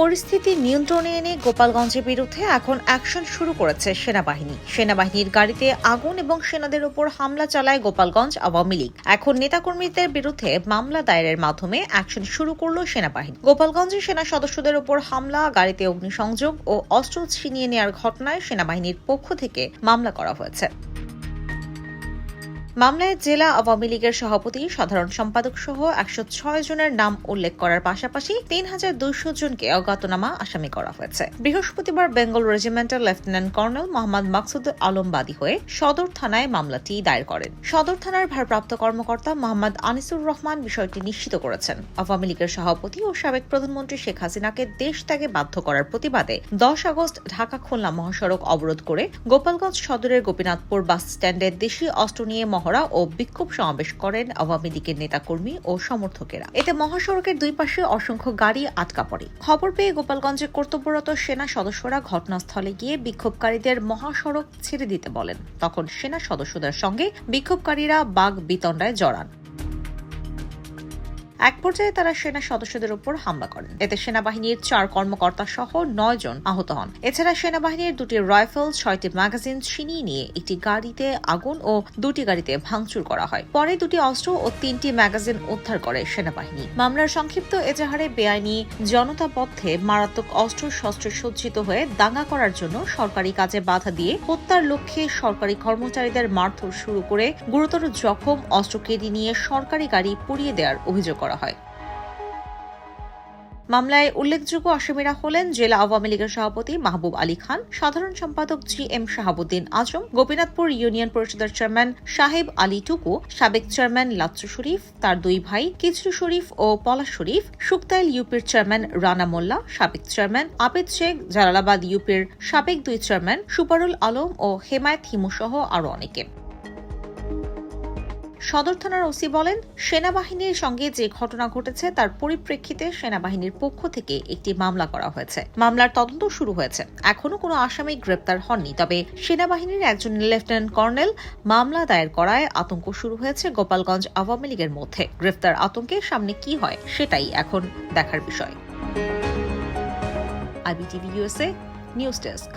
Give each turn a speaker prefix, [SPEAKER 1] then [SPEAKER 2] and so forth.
[SPEAKER 1] পরিস্থিতি নিয়ন্ত্রণে এনে গোপালগঞ্জের বিরুদ্ধে এখন অ্যাকশন শুরু করেছে সেনাবাহিনী। সেনাবাহিনীর গাড়িতে আগুন এবং সেনাদের উপর হামলা চালায় গোপালগঞ্জ আওয়ামী লীগ। এখন নেতাকর্মীদের বিরুদ্ধে মামলা দায়েরের মাধ্যমে অ্যাকশন শুরু করল সেনাবাহিনী। গোপালগঞ্জে সেনা সদস্যদের উপর হামলা, গাড়িতে অগ্নিসংযোগ ও অস্ত্র ছিনিয়ে নেওয়ার ঘটনায় সেনাবাহিনীর পক্ষ থেকে মামলা করা হয়েছে। মামলায় জেলা আওয়ামী লীগের সভাপতি, সাধারণ সম্পাদক সহ একশো ছয় জনের নাম উল্লেখ করার পাশাপাশি তিন হাজার দুইশো জনকে অজ্ঞাতনামা আসামি করা হয়েছে। বৃহস্পতিবার Bengal regimental lieutenant colonel Mohammad Maksud Alam বাদী হয়ে সদর থানায় মামলাটি দায়ের করেন। সদর থানার ভারপ্রাপ্ত কর্মকর্তা মোহাম্মদ আনিসুর রহমান বিষয়টি নিশ্চিত করেছেন। আওয়ামী লীগের সভাপতি ও সাবেক প্রধানমন্ত্রী শেখ হাসিনাকে দেশ ত্যাগে বাধ্য করার প্রতিবাদে দশ আগস্ট ঢাকা খুলনা মহাসড়ক অবরোধ করে গোপালগঞ্জ সদরের গোপীনাথপুর বাস স্ট্যান্ডে দেশীয় অস্ত্র নিয়ে মহড়া ও বিক্ষোভ সমাবেশ করেন আওয়ামী লীগের নেতাকর্মী ও সমর্থকেরা। এতে মহাসড়কের দুই পাশে অসংখ্য গাড়ি আটকা পড়ে। খবর পেয়ে গোপালগঞ্জে কর্তব্যরত সেনা সদস্যরা ঘটনাস্থলে গিয়ে বিক্ষোভকারীদের মহাসড়ক ছেড়ে দিতে বলেন। তখন সেনা সদস্যদের সঙ্গে বিক্ষোভকারীরা বাঘ বিতণ্ডায় জড়ান। এক পর্যায়ে তারা সেনা সদস্যদের উপর হামলা করেন। এতে সেনাবাহিনীর চার কর্মকর্তা সহ নয় জন আহত হন। এছাড়া সেনাবাহিনীর দুটি রাইফেল, ছয়টি ম্যাগাজিন ছিনিয়ে নিয়ে একটি গাড়িতে আগুন ও দুটি গাড়িতে ভাঙচুর করা হয়। পরে দুটি অস্ত্র ও তিনটি ম্যাগাজিন উদ্ধার করে সেনাবাহিনী। মামলার সংক্ষিপ্ত এজাহারে বেআইনি জনতাপথে মারাত্মক অস্ত্র শস্ত্র সজ্জিত হয়ে দাঙ্গা করার জন্য সরকারি কাজে বাধা দিয়ে হত্যার লক্ষ্যে সরকারি কর্মচারীদের মারধর শুরু করে গুরুতর জখম, অস্ত্র কেড়ে নিয়ে সরকারি গাড়ি পুড়িয়ে দেওয়ার অভিযোগ করা হয়। মামলায় উল্লেখযোগ্য আসামিরা হলেন জেলা আওয়ামী লীগের সভাপতি মাহবুব আলী খান, সাধারণ সম্পাদক G M Shahabuddin Azam, Gopinathpur union পরিষদের চেয়ারম্যান সাহেব আলী টুকু, সাবেক চেয়ারম্যান লাচ্চু শরীফ, তার দুই ভাই কিচরু শরীফ ও পলাশ শরীফ, সুক্তাইল ইউপির চেয়ারম্যান রানা মোল্লা, সাবেক চেয়ারম্যান আবেদ শেখ, জালালাবাদ ইউপির সাবেক দুই চেয়ারম্যান সুপারুল আলম ও হেমায়ত হিমু সহ আরও অনেকে। সদর থানার ওসি বলেন, সেনাবাহিনীর সঙ্গে যে ঘটনা ঘটেছে তার পরিপ্রেক্ষিতে সেনাবাহিনীর পক্ষ থেকে একটি মামলা করা হয়েছে। মামলার তদন্ত শুরু হয়েছে। এখনও কোনো আসামি গ্রেপ্তার হননি। তবে সেনাবাহিনীর একজন লেফটেন্যান্ট কর্নেল মামলা দায়ের করায় আতঙ্ক শুরু হয়েছে গোপালগঞ্জ আওয়ামী লীগের মধ্যে। গ্রেফতার আতঙ্কের সামনে কি হয় সেটাই এখন দেখার বিষয়। IBTV USA news desk.